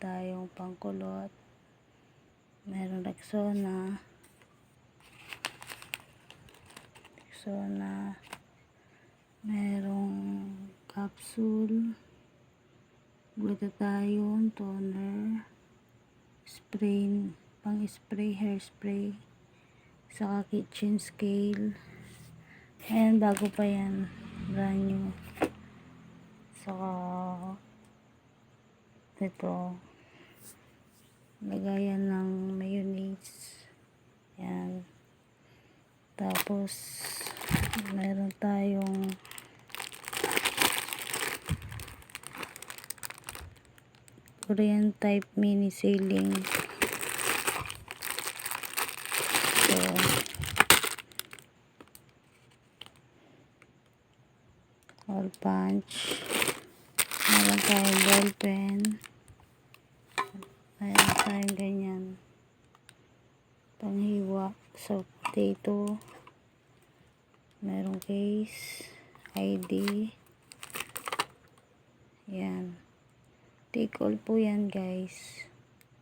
tayong pangkulot. Meron Rexona. Rexona. Merong capsule. Glutathione, toner. Spray, pang spray, hairspray. Saka kitchen scale. Ayan, bago pa yan. Brand new. Saka, ito, lagayan ng mayonnaise. Yan. Tapos, meron tayong Korean type mini ceiling. So, all punch. Meron tayong ball pen. Meron tayong ganyan. Panghiwa sa potato. Merong case. ID. Yan. Take all po yan guys.